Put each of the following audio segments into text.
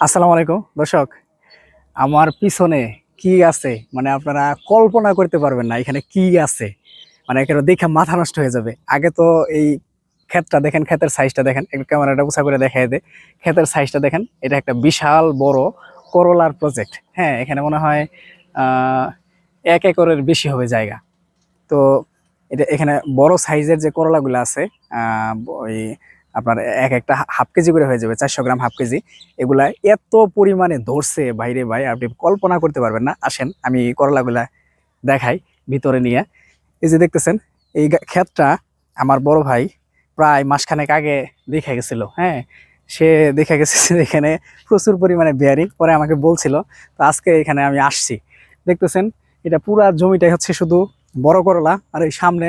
আসসালামু আলাইকুম, দর্শক। আমার পিছনে কি আছে? মানে আপনারা কল্পনা করতে পারবেন না এখানে কি আছে। মানে এখানে দেখে মাথা নষ্ট হয়ে যাবে। আগে তো এই ক্ষেতটা দেখেন, ক্ষেতের সাইজটা দেখেন। একটু ক্যামেরাটা উঁচা করে দেখাই দে। ক্ষেতের সাইজটা দেখেন, এটা একটা বিশাল বড় করলার প্রজেক্ট হ্যাঁ এখানে মনে হয় এক একরের বেশি হবে জায়গা। তো এটা এখানে বড় সাইজের যে করলাগুলো আছে ওই আপনার এক একটা হাফ কেজি করে হয়ে যাবে, চারশো গ্রাম হাফ কেজি। এগুলা এত পরিমাণে ধরছে বাইরে ভাই, আপনি কল্পনা করতে পারবেন না। আসেন, আমি করলাগুলা দেখাই ভিতরে নিয়ে। এই যে দেখতেছেন, এই ক্ষেতটা আমার বড় ভাই প্রায় মাসখানেক আগে দেখে গেছিল হ্যাঁ? সে দেখে গেছে এখানে প্রচুর পরিমাণে বেয়ারিং পরে আমাকে বলছিল, তো আজকে এখানে আমি আসছি। দেখতেছেন, এটা পুরা জমিটাই হচ্ছে শুধু বড় করলা, আর এই সামনে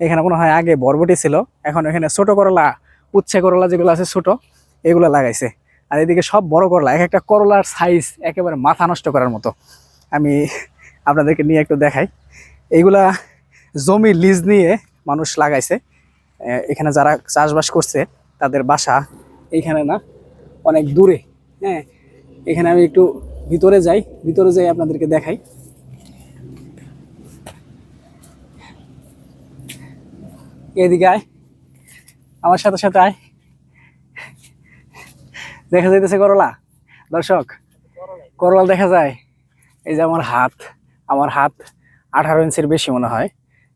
এখানে মনে হয় আগে বরবটি ছিল, এখন এখানে ছোট করলা উচ্ছে করলা যেগুলো আছে ছোট, এগুলো লাগাইছে। আর এদিকে সব বড় করলা, এক একটা করলার সাইজ একেবারে মাথা নষ্ট করার মতো। আমি আপনাদেরকে নিয়ে একটু দেখাই। এইগুলা জমি লিজ নিয়ে মানুষ লাগাইছে। এখানে যারা চাষবাস করছে, তাদের বাসা এইখানে না, অনেক দূরে। হ্যাঁ এখানে আমি একটু ভিতরে যাই ভিতরে যাই আপনাদেরকে দেখাই। এদিকে আমার সাথে সাথে আয়। দেখা যাইতেছে করলা। দর্শক করলা দেখা যায়। এই যে আমার হাত আমার হাত আঠারো ইঞ্চির বেশি মনে হয়।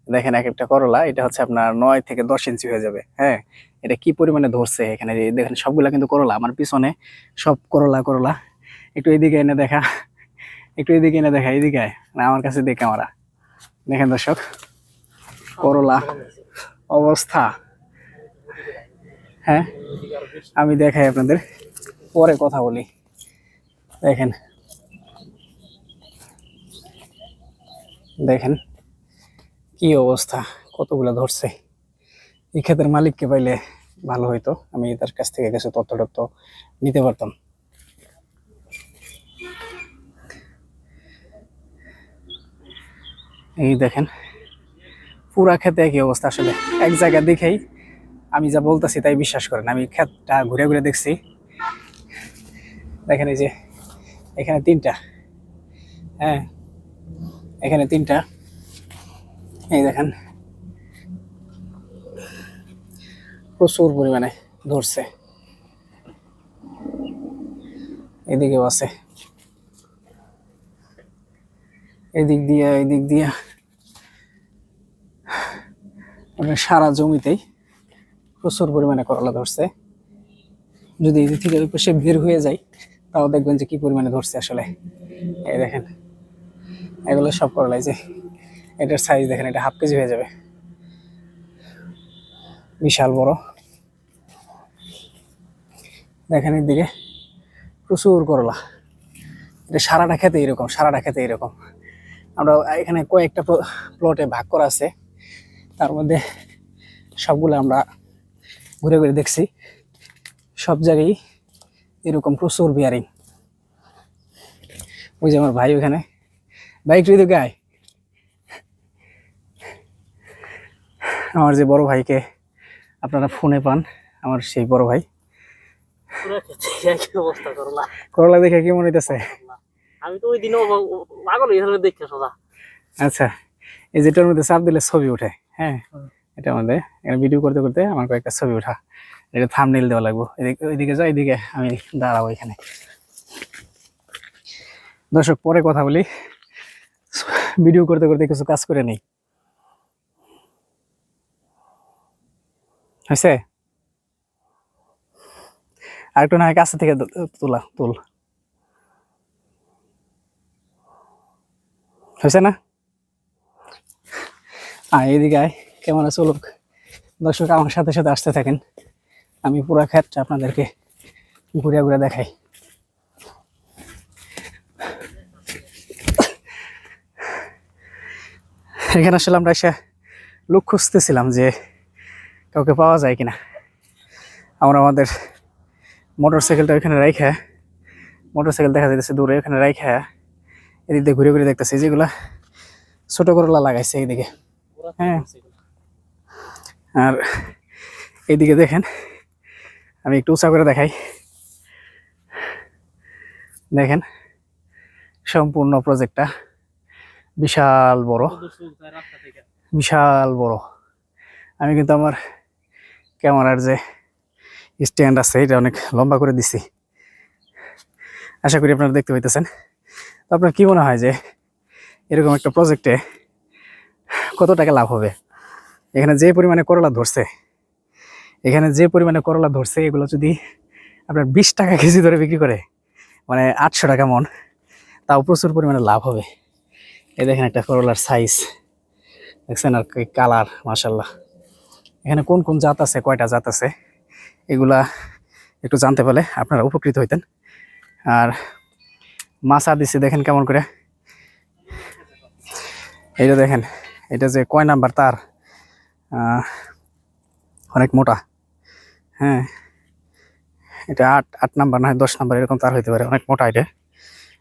দেখেন এক একটা করলা, এটা হচ্ছে আপনার নয় থেকে দশ ইঞ্চি হয়ে যাবে। হ্যাঁ এটা কি পরিমাণে ধরছে এখানে? দেখেন, সবগুলা কিন্তু করলা। আমার পিছনে সব করলা করলা। একটু এদিকে এনে দেখা। একটু এদিকে এনে দেখা, এদিকে। না, আমার কাছে দেখ ক্যামেরা। দেখেন দর্শক, করলা অবস্থা। হ্যাঁ? আমি দেখাই আপনাদের। পরে কথা বলি। দেখেন। দেখেন কি অবস্থা, কতগুলো ধরছে। এই ক্ষেতের মালিককে পাইলে ভালো হইতো, আমি তার কাছ থেকে কিছু তথ্য টথ্য নিতে পারতাম। এই দেখেন, পুরা ক্ষেতে একই অবস্থা আসলে। এক জায়গা দেখেই আমি যা বলতেছি তাই বিশ্বাস করেন। আমি ক্ষেতটা ঘুরে ঘুরে দেখছি। দেখেন এই যে, এখানে তিনটা। হ্যাঁ এখানে তিনটা। এই দেখেন, প্রচুর পরিমাণে ধরছে। এদিকেও আছে। এদিক দিয়ে এদিক দিয়ে। মানে সারা জমিতেই প্রচুর পরিমাণে করলা ধরছে। যদি এদিক থেকে পাশে বের হয়ে যায়, তাও দেখবেন যে কি পরিমাণে ধরছে আসলে। এই দেখেন, এগুলো সব করলাই যে এটার সাইজ দেখেন, এটা হাফ কেজি হয়ে যাবে। বিশাল বড়। দেখেন দিকে প্রচুর করলা। এটা সারাটা খেতে এরকম, সারাটা খেতে এরকম। আমরা এখানে কয়েকটা প্লটে ভাগ করা আছে। তার মধ্যে সবগুলো আমরা ঘুরে ঘুরে দেখছি। সব জায়গায় এরকম প্রচুর বিয়ারিং ওই যে আমার ভাই ওখানে। বাইক রিদু গায় আমার যে বড় ভাইকে আপনারা ফোনে পান আমার সেই বড় ভাই। করলা করলা দেখে কেমন হইতেছে? আমি তো ওই দিনও পাগল হয়ে দেখতে সোজা। আচ্ছা এই যেটার মধ্যে চাপ দিলে ছবি ওঠে হ্যাঁ? এটার মধ্যে এখানে ভিডিও করতে করতে আমার কয়েকটা ছবি ওঠা। এটা থামনেল দেওয়া লাগবো। এদিকে ওইদিকে যাই এদিকে আমি দাঁড়াবো এখানে। দর্শক, পরে কথা বলি। ভিডিও করতে করতে কিছু কাজ করে নেই। হয়েছে? আরেকটু না হয় কাছে থেকে তোলা, তুল। হয়েছে না? এদিকে আয়। কেমন চলুক দর্শক আমার সাথে সাথে আসতে থাকেন। আমি পুরা ক্ষেতটা আপনাদেরকে ঘুরে ঘুরে দেখাই। এখানে আসলে আমরা এসে লোক খুঁজতেছিলাম যে কাউকে পাওয়া যায় কিনা। আমরা আমাদের মোটর সাইকেলটা ওইখানে রাইখা মোটর সাইকেল দেখা যাইতেছে দূরে, ওখানে রাইখা। এদিক দিয়ে ঘুরে ঘুরে দেখতেছি যেগুলা ছোট করলা লাগাইছে এইদিকে। হ্যাঁ। আর এইদিকে দেখেন, আমি একটু উঁচা করে দেখাই। দেখেন, সম্পূর্ণ প্রজেক্টটা বিশাল বড়। বিশাল বড়। আমি কিন্তু আমার ক্যামেরার যে স্ট্যান্ড আছে, এটা অনেক লম্বা করে দিছি। আশা করি আপনারা দেখতে পাইতেছেন। তো আপনার কি মনে হয় যে এরকম একটা প্রজেক্টে কত টাকা লাভ হবে? এখানে যে পরিমাণে করলা ধরছে, এখানে যে পরিমাণে করলা ধরছে, এগুলো যদি আপনার বিশ টাকা কেজি ধরে বিক্রি করে মানে আটশো টাকা মন, তাও প্রচুর পরিমাণে লাভ হবে। এই দেখেন একটা করলার সাইজ দেখছেন আর কি কালার মাশাল্লাহ এখানে কোন কোন জাত আছে, কয়টা জাত আছে, এগুলা একটু জানতে পারলে আপনারা উপকৃত হইতেন। আর মাছা দিছি, দেখেন কেমন করে। এইটা দেখেন, এটা যে কয় নাম্বার তার? অনেক মোটা। হ্যাঁ এটা আট আট নাম্বার না দশ নাম্বার, এরকম তার হইতে পারে। অনেক মোটা এটা।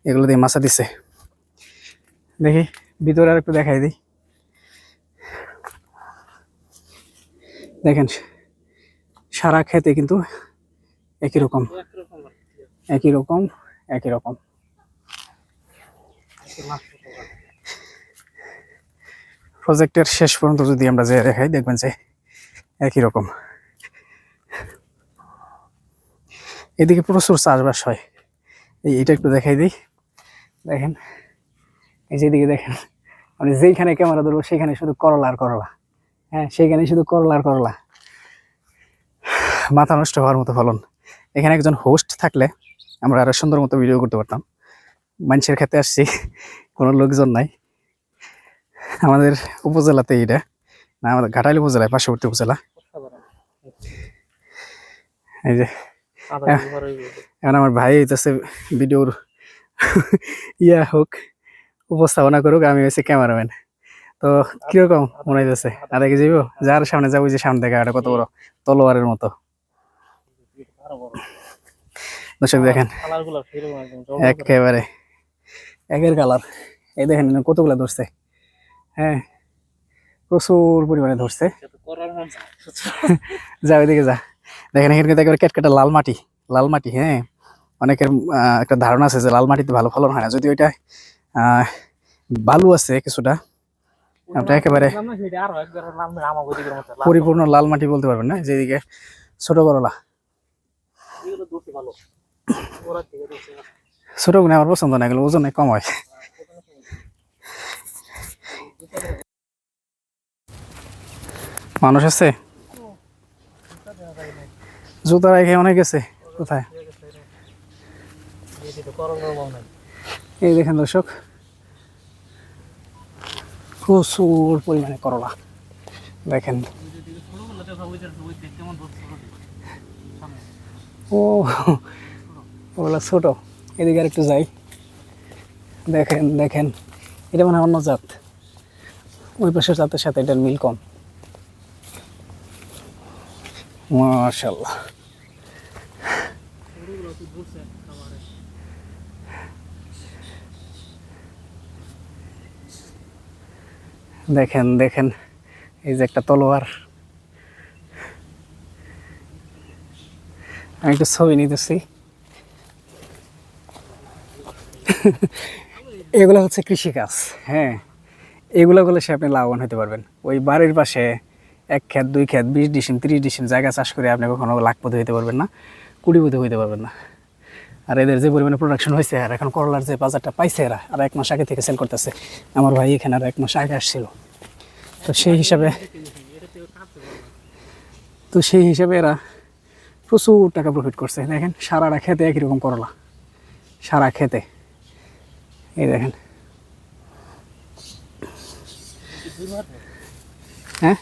এগুলো দিয়ে মাছা দিছে। দেখি, ভিতরে আর একটু দেখাই দিই। দেখেন, সারা খেতে কিন্তু একই রকম। একই রকম একই রকম। প্রজেক্টের শেষ পর্যন্ত যদি আমরা যে দেখাই, দেখবেন যে একই রকম। এদিকে প্রচুর চাষবাস হয়। এই, এটা একটু দেখাই দিই। দেখেন, এই যে এদিকে দেখেন মানে যেইখানে ক্যামেরা ধরবো সেখানে শুধু করলা আর করলা। হ্যাঁ সেইখানে শুধু করলা আর করলা। মাথা নষ্ট হওয়ার মতো ফলন। এখানে একজন হোস্ট থাকলে আমরা আরও সুন্দর মতো ভিডিও করতে পারতাম। মানুষের খেতে আসছি, কোনো লোকজন নাই। আমাদের উপজেলাতে এটা না আমাদের ঘাটাইল উপজেলায় পার্শ্ববর্তী উপজেলা। এই যে হ্যাঁ। কেজি। এখন আমার ভাই হইতেছে ভিডিওর ইয়া হোক উপস্থাপনা করুক আমি হচ্ছে ক্যামেরাম্যান। তো কীরকম মনে হইতেছে? আর দেখে যাইব? যার সামনে যাব যে সামনে দেখা কত বড়? তলোয়ারের মতো। দর্শক দেখেন। একেবারে। একের কালার। এই দেখেন কতগুলা ধরছে? হ্যাঁ প্রচুর পরিমাণে ধরছে। যা ওইদিকে যা। দেখেন এখানে কিন্তু একেবারে কেটকেটা লাল মাটি লাল মাটি হ্যাঁ। অনেকের একটা ধারণা আছে যে লাল মাটিতে ভালো ফলন হয় না। যদি ওইটা বালু আছে কিছুটা আমরা একেবারে। পরিপূর্ণ লাল মাটি বলতে পারবেন না যেদিকে ছোট করলা। ছোট গুণে আমার পছন্দ না এগুলো ওজনে কম হয়। মানুষ আছে? জুতা রেখে অনেক গেছে কোথায়? এই দেখেন দর্শক, প্রচুর পরিমাণে করলা। দেখেন। ও ওগুলো ছোট। এদিকে আর একটু যাই। দেখেন দেখেন। এটা মানে অন্য জাত। ওই পাশের জাতের সাথে এটার মিল কম। দেখেন দেখেন, এই যে একটা তলোয়ার। আমি একটু ছবি নিতেছি। এগুলো হচ্ছে কৃষিকাজ হ্যাঁ। এগুলো করলে সে আপনি লাভবান হতে পারবেন। ওই বাড়ির পাশে এক ক্ষেত, দুই ক্ষেত, বিশ ডিসিম, তিরিশ ডিসিম জায়গা চাষ করে আপনি কখনো লাখপতি হইতে পারবেন না, কুড়িপতি হইতে পারবেন না। আর এদের যে পরিমাণে প্রোডাকশন হয়েছে আর এখন করলার যে বাজারটা পাইছে এরা, আর এক মাস আগে থেকে সেল করতেছে। আমার ভাই এখানে আর এক মাস আগে আসছিল। তো সেই হিসাবে। তো সেই হিসাবে এরা প্রচুর টাকা প্রফিট করছে। দেখেন সারাটা খেতে একই রকম করলা। সারা খেতে এই দেখেন দুই মাস নেই। হ্যাঁ।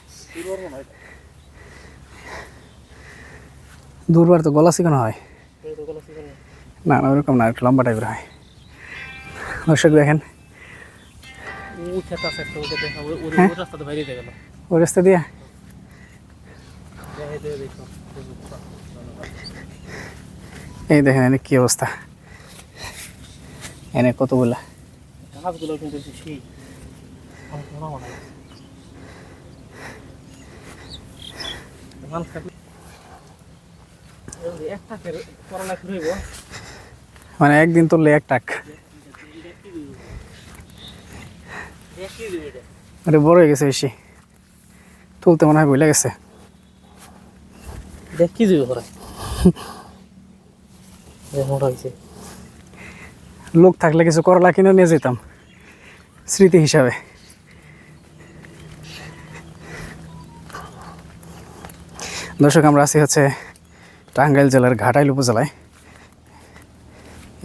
দুর্বার তো গলা চিকানো হয়। না না ওরকম না একটু লম্বা টাইপের হয়। দর্শক দেখেন। ওই হ্যাঁ? রাস্তা দিয়া? এই দেখেন এনে কি অবস্থা? এনে কতগুলা? গাছগুলো কিন্তু সেই মানে একদিন তুললে এক টাক। এটা বড় হয়ে গেছে বেশি। তুলতে মনে হয় বইলে গেছে। দিবি লোক থাকলে কিছু করলা কিনে নিয়ে যেতাম। স্মৃতি হিসাবে। দর্শক, আমরা আছি হচ্ছে টাঙ্গাইল জেলার ঘাটাইল উপজেলায়।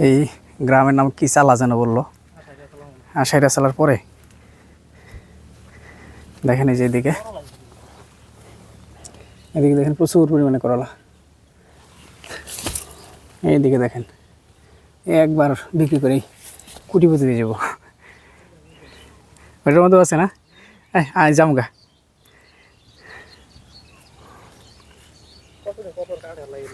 এই গ্রামের নাম কি চালা যেন বলল? আশাইরা চালার পরে। দেখেন এই যে এদিকে। এদিকে দেখেন প্রচুর পরিমাণে করলা। এইদিকে দেখেন, একবার বিক্রি করেই কুটিপতি দিয়ে যাব। ওটার মধ্যে আছে না? আয় জামগা কত কত কাঠ লাগল